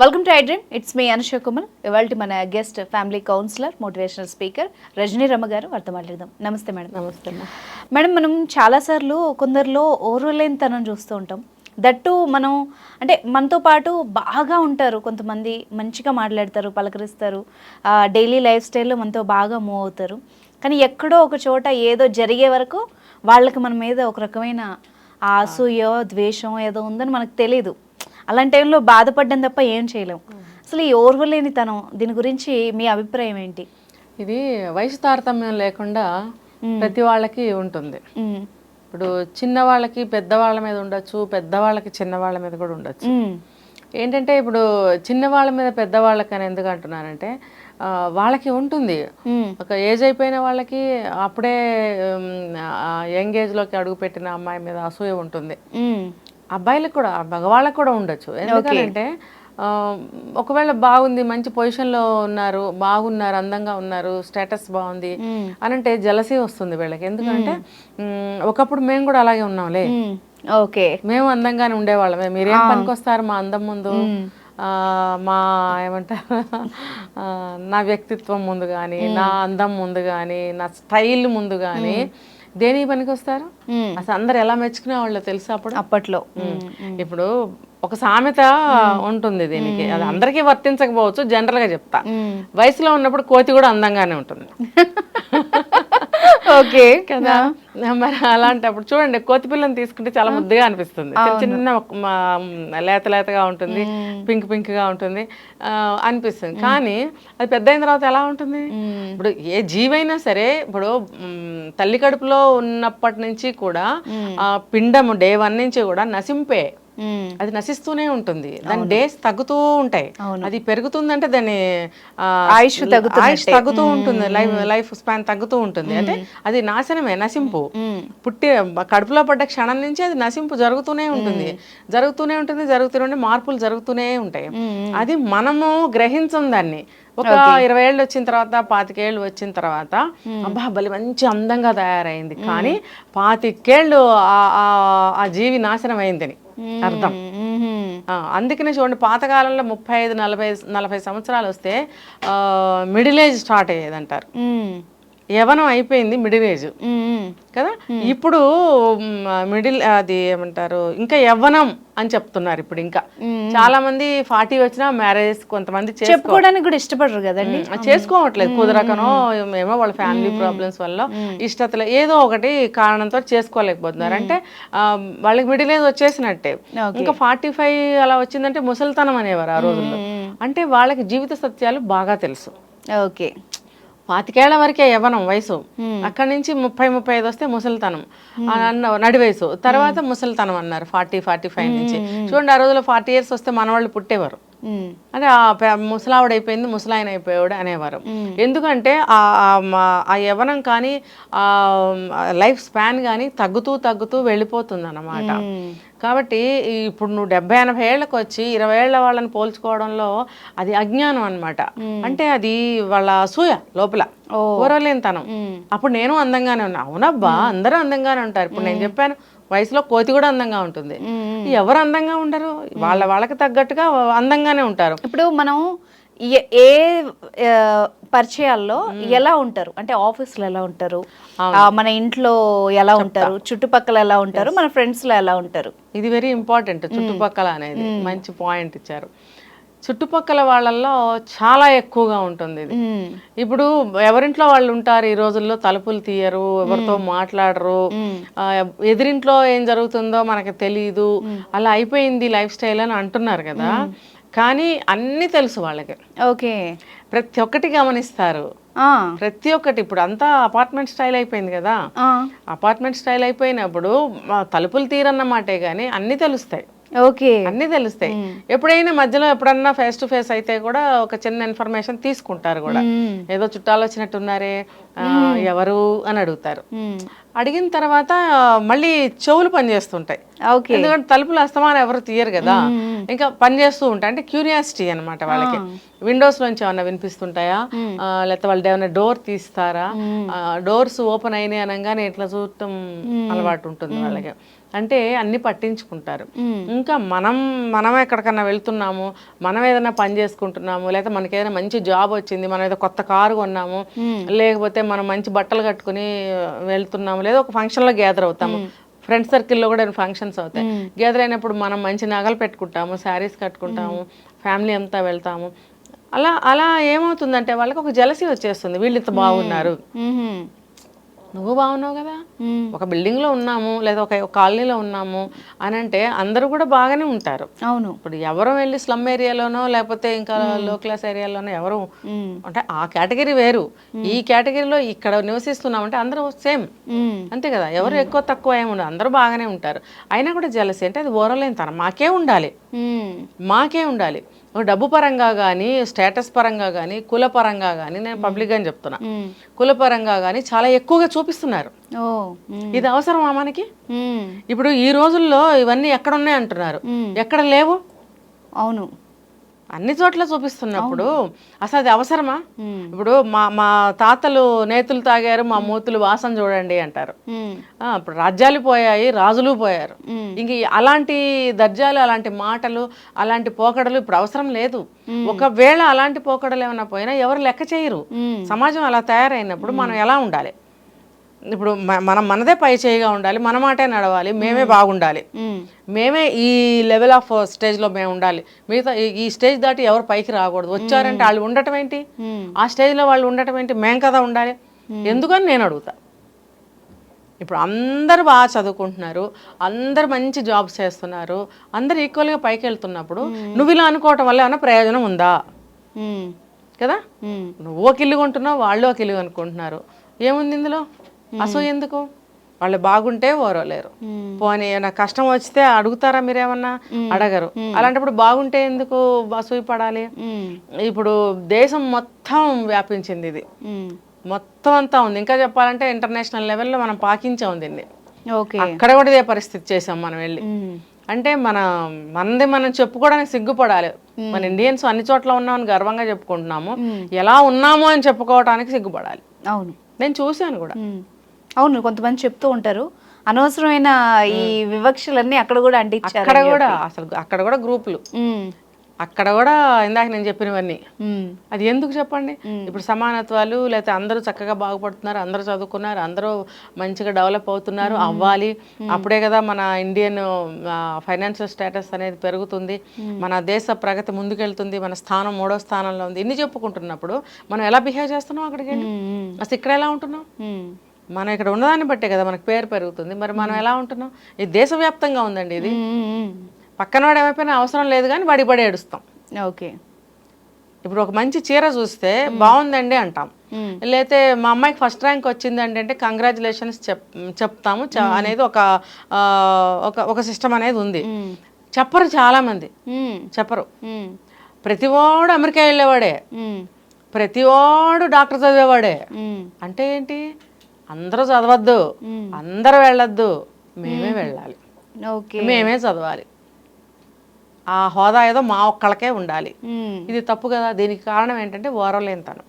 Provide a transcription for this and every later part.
Welcome to iDream it's me Anusha Kumar ఇవాళ మన guest family counsellor motivational speaker Rajani Ramma garu వారితో మాట్లాడదాం. నమస్తే మేడం. నమస్తే. మేడం మనం చాలాసార్లు కొందరిలో ఓర్వలేనితనం చూస్తూ ఉంటాం. దట్టు మనం అంటే మనతో పాటు బాగా ఉంటారు కొంతమంది మంచిగా మాట్లాడతారు పలకరిస్తారు. డైలీ లైఫ్ స్టైల్లో మనతో బాగా మూవ్ అవుతారు. కానీ ఎక్కడో ఒక చోట ఏదో జరిగే వరకు వాళ్ళకి మన మీద ఒక రకమైన ఆ అసూయ ద్వేషం ఏదో ఉందని మనకు తెలియదు అలాంటి టైంలో బాధపడ్డం తప్ప ఏం చేయలేం అసలు ఈ ఓర్వలేనితనం దీని గురించి మీ అభిప్రాయం ఏంటి ఇది వయసు తారతమ్యం లేకుండా ప్రతి వాళ్ళకి ఉంటుంది. ఇప్పుడు చిన్నవాళ్ళకి పెద్దవాళ్ళ మీద ఉండొచ్చు పెద్దవాళ్ళకి చిన్నవాళ్ళ మీద కూడా ఉండొచ్చు. ఏంటంటే ఇప్పుడు చిన్నవాళ్ళ మీద పెద్దవాళ్ళకి అని ఎందుకు అంటున్నానంటే ఆ, వాళ్ళకి ఉంటుంది. ఒక ఏజ్ అయిపోయిన వాళ్ళకి అప్పుడే యంగ్ ఏజ్లోకి అడుగుపెట్టిన అమ్మాయి మీద అసూయ ఉంటుంది. అబ్బాయిలకు కూడా మగవాళ్ళకు కూడా ఉండొచ్చు. ఎందుకంటే ఒకవేళ బాగుంది మంచి పొజిషన్లో ఉన్నారు బాగున్నారు అందంగా ఉన్నారు స్టేటస్ బాగుంది అని అంటే జలసీ వస్తుంది వీళ్ళకి. ఎందుకంటే ఒకప్పుడు మేము కూడా అలాగే ఉన్నాంలే. ఓకే. మేము అందంగానే ఉండేవాళ్ళమే. మీరేం పనికొస్తారు మా అందం ముందు? మా ఏమంటారు? నా వ్యక్తిత్వం ముందు కానీ నా అందం ముందు కానీ నా స్టైల్ ముందు కానీ దేనికి పనికొస్తారు? మ్మ్. అసలు అందరు ఎలా మెచ్చుకునే వాళ్ళు తెలుసా అప్పుడు? అప్పట్లో. ఇప్పుడు ఒక సామెత ఉంటుంది దీనికి. అది అందరికీ వర్తించకపోవచ్చు జనరల్గా చెప్తా. వయసులో ఉన్నప్పుడు కోతి కూడా అందంగానే ఉంటుంది. ఓకే. కదా? మరి అలాంటప్పుడు చూడండి కోతి పిల్లని తీసుకుంటే చాలా ముద్దుగా అనిపిస్తుంది. చిన్న చిన్న లేత లేతగా ఉంటుంది పింక్ పింక్గా ఉంటుంది ఆ, అనిపిస్తుంది. కానీ అది పెద్ద అయిన తర్వాత ఎలా ఉంటుంది? ఇప్పుడు ఏ జీవైనా సరే ఇప్పుడు తల్లి కడుపులో ఉన్నప్పటి నుంచి కూడా ఆ పిండము డే వన్ నుంచి కూడా నశింపే. మ్మ్. అది నశిస్తూనే ఉంటుంది. దాని డేస్ తగ్గుతూ ఉంటాయి. అది పెరుగుతుందంటే దాని ఆయుష్ తగ్గుతున్నట్టే. ఆయుష్ తగ్గుతూ ఉంటుంది. లైఫ్ లైఫ్ స్పాన్ తగ్గుతూ ఉంటుంది. అంటే అది నాశనమే నశింపు. పుట్టి కడుపులో పడ్డ క్షణం నుంచి అది నశింపు జరుగుతూనే ఉంటుంది. జరుగుతూనే ఉంటుంది జరుగుతూనే మార్పులు జరుగుతూనే ఉంటాయి. అది మనము గ్రహించం దాన్ని. ఒక ఇరవై ఏళ్ళు వచ్చిన తర్వాత పాతికేళ్ళు వచ్చిన తర్వాత అబ్బా బలి మంచి అందంగా తయారైంది. కానీ పాతికేళ్ళు ఆ- ఆ- ఆ జీవి నాశనం అయిందని అర్థం. అందుకనే చూడండి పాతకాలంలో ముప్పై ఐదు నలభై నలభై సంవత్సరాలు వస్తే మిడిల్ ఏజ్ స్టార్ట్ అయ్యేదంటారు. మ్మ్. యవనం అయిపోయింది మిడిల్ ఏజ్. కదా? ఇప్పుడు మిడిల్ అది ఏమంటారు ఇంకా యవ్వనం అని చెప్తున్నారు ఇప్పుడు ఇంకా. చాలా మంది ఫార్టీ వచ్చినా మ్యారేజ్ కొంతమంది చెప్పుకోవడానికి కూడా ఇష్టపడరు కదండి. చేసుకోవట్లేదు. కుదరకనో ఏమో వాళ్ళ ఫ్యామిలీ ప్రాబ్లమ్స్ వల్ల ఇష్టతలో ఏదో ఒకటి కారణంతో చేసుకోలేకపోతున్నారు. అంటే వాళ్ళకి మిడిల్ ఏజ్ వచ్చేసినట్టే. ఇంకా ఫార్టీ ఫైవ్ అలా వచ్చిందంటే ముసలితనం అనేవారు ఆ రోజుల్లో. అంటే వాళ్ళకి జీవిత సత్యాలు బాగా తెలుసు. ఓకే. పాతికేళ్ళ వరకే యవ్వనం వయసు. అక్కడి నుంచి ముప్పై ముప్పై ఐదు వస్తే ముసలితనం. అని అన్న నడి వయసు. తర్వాత ముసలితనం అన్నారు ఫార్టీ ఫార్టీ ఫైవ్ నుంచి. చూడండి ఆ రోజుల్లో ఫార్టీ ఇయర్స్ వస్తే మనవాళ్ళు పుట్టేవారు. అంటే ముసలావిడ అయిపోయింది ముసలాయన అయిపోయాడు అనేవారు. ఎందుకంటే ఆ యవ్వనం కానీ ఆ లైఫ్ స్పాన్ కానీ తగ్గుతూ తగ్గుతూ వెళ్ళిపోతుంది అన్నమాట కాబట్టి ఇప్పుడు నువ్వు డెబ్బై ఎనభై ఏళ్ళకి వచ్చి ఇరవై ఏళ్ళ వాళ్ళని పోల్చుకోవడంలో అది అజ్ఞానం అన్నమాట. అంటే అది వాళ్ళ అసూయ లోపల. ఓరలేనితనం అప్పుడు నేను అందంగానే ఉన్నా. అవునబ్బా అందరూ అందంగానే ఉంటారు. ఇప్పుడు నేను చెప్పాను వయసులో కోతి కూడా అందంగా ఉంటుంది. ఎవరు అందంగా ఉండరు. వాళ్ళ వాళ్ళకి తగ్గట్టుగా అందంగానే ఉంటారు. ఇప్పుడు మనం ఏ- పరిచయాల్లో ఎలా ఉంటారు? అంటే ఆఫీస్లో ఎలా ఉంటారు? మన ఇంట్లో ఎలా ఉంటారు? చుట్టుపక్కల ఎలా ఉంటారు? మన ఫ్రెండ్స్లో ఎలా ఉంటారు? ఇది వెరీ ఇంపార్టెంట్ చుట్టుపక్కల అనేది. మంచి పాయింట్ ఇచ్చారు. చుట్టుపక్కల వాళ్ళల్లో చాలా ఎక్కువగా ఉంటుంది ఇది. ఇప్పుడు ఎవరింట్లో వాళ్ళు ఉంటారు ఈ రోజుల్లో తలుపులు తీయరు ఎవరితో మాట్లాడరు ఎదురింట్లో ఏం జరుగుతుందో మనకి తెలియదు అలా అయిపోయింది లైఫ్ స్టైల్ అని అంటున్నారు కదా. కానీ అన్నీ తెలుసు వాళ్ళకి. ఓకే. ప్రతి ఒక్కటి గమనిస్తారు. ప్రతి ఒక్కటి ఇప్పుడు అంతా అపార్ట్మెంట్ స్టైల్ అయిపోయింది కదా. అపార్ట్మెంట్ స్టైల్ అయిపోయినప్పుడు తలుపులు తీరన్నమాటే కానీ అన్నీ తెలుస్తాయి. ఓకే. అన్నీ తెలుస్తాయి. ఎప్పుడైనా మధ్యలో ఎప్పుడన్నా ఫేస్ టు ఫేస్ అయితే కూడా ఒక చిన్న ఇన్ఫర్మేషన్ తీసుకుంటారు కూడా. ఏదో చుట్టాలు వచ్చినట్టున్నారే ఎవరు అని అడుగుతారు. అడిగిన తర్వాత మళ్ళీ చెవులు పనిచేస్తుంటాయి. ఎందుకంటే తలుపులు అస్తమానం ఎవరు తీయరు కదా. ఇంకా పని చేస్తూ ఉంటాయి. అంటే క్యూరియాసిటీ అనమాట వాళ్ళకి. విండోస్ నుంచి ఏమన్నా వినిపిస్తుంటాయా? లేకపోతే వాళ్ళు ఏమైనా డోర్ తీస్తారా? డోర్స్ ఓపెన్ అయినాయి అనగానే ఇట్లా చూడటం అలవాటు ఉంటుంది వాళ్ళకి. అంటే అన్ని పట్టించుకుంటారు. ఇంకా మనం మనం ఎక్కడికన్నా వెళ్తున్నాము మనం ఏదైనా పని చేసుకుంటున్నాము లేకపోతే మనకి ఏదైనా మంచి జాబ్ వచ్చింది మనం ఏదో కొత్త కారు కొన్నాము లేకపోతే మనం మంచి బట్టలు కట్టుకుని వెళ్తున్నాము. లేదా ఒక ఫంక్షన్లో గ్యాదర్ అవుతాము. ఫ్రెండ్ సర్కిల్లో కూడా ఫంక్షన్స్ అవుతాయి. గ్యాదర్ అయినప్పుడు మనం మంచి నగలు పెట్టుకుంటాము శారీస్ కట్టుకుంటాము ఫ్యామిలీ అంతా వెళ్తాము. అలా అలా ఏమవుతుందంటే వాళ్ళకి ఒక జలసి వచ్చేస్తుంది. వీళ్ళు ఇంత బాగున్నారు. నువ్వు బాగున్నావు కదా. ఒక building లో ఉన్నాము లేదా ఒక కాలనీలో ఉన్నాము అని అంటే అందరూ కూడా బాగానే ఉంటారు. అవును. ఇప్పుడు ఎవరు వెళ్ళి స్లమ్ ఏరియాలోనో లేకపోతే ఇంకా లో క్లాస్ ఏరియాలోనో ఎవరు. అంటే ఆ కేటగిరీ వేరు. ఈ కేటగిరీలో ఇక్కడ నివసిస్తున్నామంటే అందరూ సేమ్. అంతే కదా? ఎవరు ఎక్కువ తక్కువ ఏమి ఉండదు. అందరూ బాగానే ఉంటారు. అయినా కూడా జలసి అంటే అది ఓరలేని తనం. మాకే ఉండాలి. మాకే ఉండాలి. డబ్బు పరంగా కానీ స్టేటస్ పరంగా కానీ కుల పరంగా కానీ నేను పబ్లిక్గా చెప్తున్నా. కుల పరంగా కానీ చాలా ఎక్కువగా చూపిస్తున్నారు. ఇది అవసరమా మనకి. ఇప్పుడు ఈ రోజుల్లో ఇవన్నీ ఎక్కడ ఉన్నాయి అంటున్నారు ఎక్కడ లేవు? అవును. అన్ని చోట్ల చూపిస్తున్నప్పుడు అసలు అది అవసరమా. ఇప్పుడు మా మా తాతలు నేతులు తాగారు మా మూతులు వాసన చూడండి అంటారు. ఇప్పుడు రాజ్యాలు పోయాయి రాజులు పోయారు. ఇంక అలాంటి దర్జాలు అలాంటి మాటలు అలాంటి పోకడలు ఇప్పుడు అవసరం లేదు. ఒకవేళ అలాంటి పోకడలు ఏమైనా పోయినా ఎవరు లెక్క చేయరు. సమాజం అలా తయారైనప్పుడు మనం ఎలా ఉండాలి? ఇప్పుడు మనం మనదే పై చేయిగా ఉండాలి మన మాటే నడవాలి మేమే బాగుండాలి. మ్మ్. ఈ లెవెల్ ఆఫ్ స్టేజ్లో మేము ఉండాలి. మిగతా ఈ- స్టేజ్ దాటి ఎవరు పైకి రాకూడదు. వచ్చారంటే వాళ్ళు ఉండటం ఏంటి. ఆ స్టేజ్లో వాళ్ళు ఉండటం ఏంటి? మేం కదా ఉండాలి. ఎందుకని నేను అడుగుతా? ఇప్పుడు అందరు బాగా చదువుకుంటున్నారు అందరు మంచి జాబ్స్ చేస్తున్నారు అందరు ఈక్వల్గా పైకి వెళ్తున్నప్పుడు నువ్వు ఇలా అనుకోవటం వల్ల ఏమైనా ప్రయోజనం ఉందా. కదా. నువ్వు ఒక ఇల్లు కొంటున్నావు వాళ్ళు ఒక ఇల్లు అనుకుంటున్నారు. ఏముంది ఇందులో? అసలు ఎందుకు వాళ్ళు బాగుంటే ఓరలేరు. పోనీ ఏమైనా కష్టం వస్తే అడుగుతారా మీరేమన్నా? అడగరు. అలాంటప్పుడు బాగుంటే ఎందుకు అసూయ పడాలి. ఇప్పుడు దేశం మొత్తం వ్యాపించింది ఇది. మొత్తం అంతా ఉంది. ఇంకా చెప్పాలంటే ఇంటర్నేషనల్ లెవెల్లో మనం పాకించాం దీన్ని. ఓకే. అక్కడ కూడా ఇదే పరిస్థితి చేసాం మనం వెళ్ళి. అంటే మన మనది మనం చెప్పుకోవడానికి సిగ్గుపడాలి. మన ఇండియన్స్ అన్ని చోట్ల ఉన్నామని గర్వంగా చెప్పుకుంటున్నాము. ఎలా ఉన్నాము అని చెప్పుకోవడానికి సిగ్గుపడాలి. అవును. నేను చూశాను కూడా. అవును కొంతమంది చెప్తూ ఉంటారు. అనవసరమైన ఈ వివక్షలన్నీ అక్కడ కూడా అంటించారు అక్కడ కూడా అసలు అక్కడ కూడా గ్రూపులు. అక్కడ కూడా ఇందాక నేను చెప్పినవన్నీ. అది ఎందుకు చెప్పండి? ఇప్పుడు సమానత్వాలు లేకపోతే అందరూ చక్కగా బాగుపడుతున్నారు అందరూ చదువుకున్నారు అందరూ మంచిగా డెవలప్ అవుతున్నారు అవ్వాలి. అప్పుడే కదా మన ఇండియన్ ఫైనాన్షియల్ స్టేటస్ అనేది పెరుగుతుంది. మన దేశ ప్రగతి ముందుకెళ్తుంది మన స్థానం మూడో స్థానంలో ఉంది. ఇన్ని చెప్పుకుంటున్నప్పుడు మనం ఎలా బిహేవ్ చేస్తున్నాం అక్కడికి. అసలు ఇక్కడ ఎలా ఉంటున్నాం. మనం ఇక్కడ ఉన్నదాన్ని బట్టే కదా మనకు పేరు పెరుగుతుంది. మరి మనం ఎలా ఉంటున్నాం? ఇది దేశవ్యాప్తంగా ఉందండి ఇది. పక్కన వాడు ఏమైపోయినా అవసరం లేదు కానీ వాడి పడి ఏడుస్తాం. ఓకే. ఇప్పుడు ఒక మంచి చీర చూస్తే బాగుందండి అంటాం. లేతే మా అమ్మాయికి ఫస్ట్ ర్యాంక్ వచ్చిందండి అంటే కంగ్రాచులేషన్స్ చెప్ చెప్తాము. అనేది ఒక ఒక సిస్టమ్ అనేది ఉంది. చెప్పరు చాలా మంది మ్మ్. చెప్పరు. ప్రతివాడు అమెరికా వెళ్ళేవాడే. ప్రతివాడు డాక్టర్ చదివేవాడే. అంటే ఏంటి? అందరూ చదవద్దు. అందరూ వెళ్ళొద్దు. మేమే వెళ్ళాలి. ఓకే. మేమే చదవాలి. ఆ హోదా ఏదో మా ఒక్కళ్ళకే ఉండాలి. ఇది తప్పు కదా. దీనికి కారణం ఏంటంటే ఓరలేనితనం.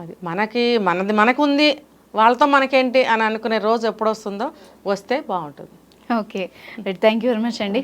అది మనకి మనది మనకు ఉంది వాళ్ళతో మనకేంటి అని అనుకునే రోజు ఎప్పుడు వస్తుందో వస్తే బాగుంటుంది. Okay. Thank you very much అండి.